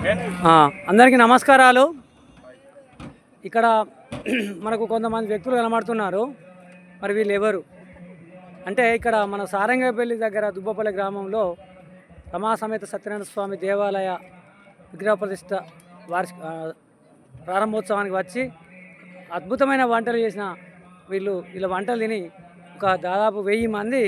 అందరికీ నమస్కారాలు. ఇక్కడ మనకు కొంతమంది వ్యక్తులు కనబడుతున్నారు. మరి వీళ్ళు ఎవరు? అంటే ఇక్కడ మన సారంగపల్లి దగ్గర దుబ్బపల్లి గ్రామంలో రమాసమేత సత్యనారాయణ స్వామి దేవాలయ విగ్రహ ప్రతిష్ట వార్షిక ప్రారంభోత్సవానికి వచ్చి అద్భుతమైన వంటలు చేసిన వీళ్ళు వీళ్ళ వంటలు తిని ఒక దాదాపు వెయ్యి మంది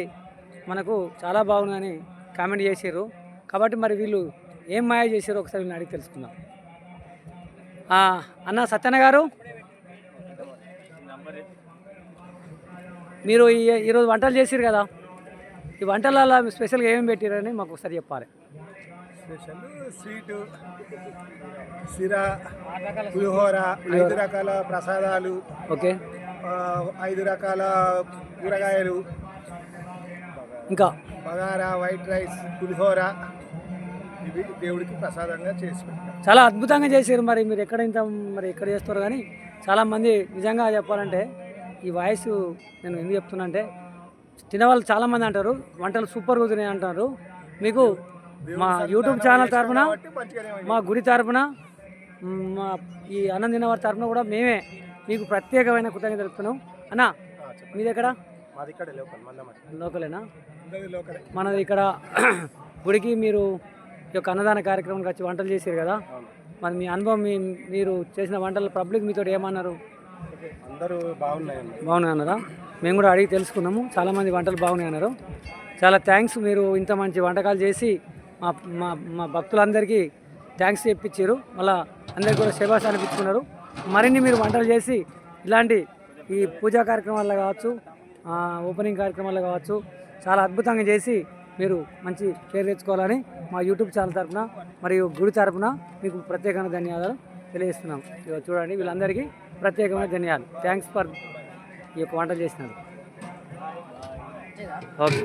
మనకు చాలా బాగుందని కామెంట్ చేసారు కాబట్టి మరి వీళ్ళు ఏం మాయ చేశారో ఒకసారి వీళ్ళని అడిగి తెలుసుకుందాం. అన్న సత్యన్న గారు? మీరు ఈ ఈరోజు వంటలు చేసిరు కదా? ఈ వంటలలో స్పెషల్గా ఏమేమి పెట్టారని మాకు ఒకసారి చెప్పాలి. స్పెషల్ స్వీటు సిర పులిహోర ఐదు రకాల ప్రసాదాలు ఓకే. ఐదు రకాల కూరగాయలు ఇంకా? బగారా వైట్ రైస్ పులిహోర ఇవి దేవుడికి ప్రసాదంగా చేసి చాలా అద్భుతంగా చేశారు మరి మీరు ఎక్కడ ఇంత మరి ఎక్కడ చేస్తారు కానీ చాలామంది నిజంగా చెప్పాలంటే ఈ వాయిస్ నేను ఎందుకు చెప్తున్నా అంటే తినవాళ్ళు చాలామంది అంటారు వంటలు సూపర్ కుదిరినాయి అంటారు. మీకు మా యూట్యూబ్ ఛానల్ తరఫున. మా గుడి తరపున మ్, ఈ అన్నం తినవారి తరపున కూడా మేమే మీకు ప్రత్యేకమైన కృతజ్ఞత తెలుపుతున్నాం. అన్న. మీది ఎక్కడ? మాది ఇక్కడ లోకల్ మందమరి లోకలేనా? మనది ఇక్కడ గుడికి మీరు ఈ యొక్క అన్నదాన కార్యక్రమానికి వచ్చి వంటలు చేశారు కదా. మరి మీ అనుభవం మీ మీరు చేసిన వంటలు పబ్లిక్ మీతో ఏమన్నారు? అందరూ బాగున్నాయండి బాగున్నాయి అన్నారా మేము కూడా అడిగి తెలుసుకున్నాము. చాలామంది వంటలు బాగున్నాయి అన్నారు చాలా థ్యాంక్స్ మీరు ఇంత మంచి వంటకాలు చేసి మా మా మా భక్తులందరికీ థ్యాంక్స్ చెప్పించారు. మళ్ళీ అందరికీ కూడా శబాష్ అనిపించుకున్నారు. మరిన్ని మీరు వంటలు చేసి ఇలాంటి ఈ పూజా కార్యక్రమాల్లో కావచ్చు ఓపెనింగ్ కార్యక్రమాల్లో కావచ్చు చాలా అద్భుతంగా చేసి మీరు మంచి పేరు తెచ్చుకోవాలని మా యూట్యూబ్ ఛానల్ తరపున మరియు గుడి తరఫున మీకు ప్రత్యేకమైన ధన్యవాదాలు తెలియజేస్తున్నాం. ఇదిగో చూడండి వీళ్ళందరికీ ప్రత్యేకమైన ధన్యవాదాలు. థ్యాంక్స్ ఫర్ ఈ యొక్క వంటలు చేసినారు ఓకే.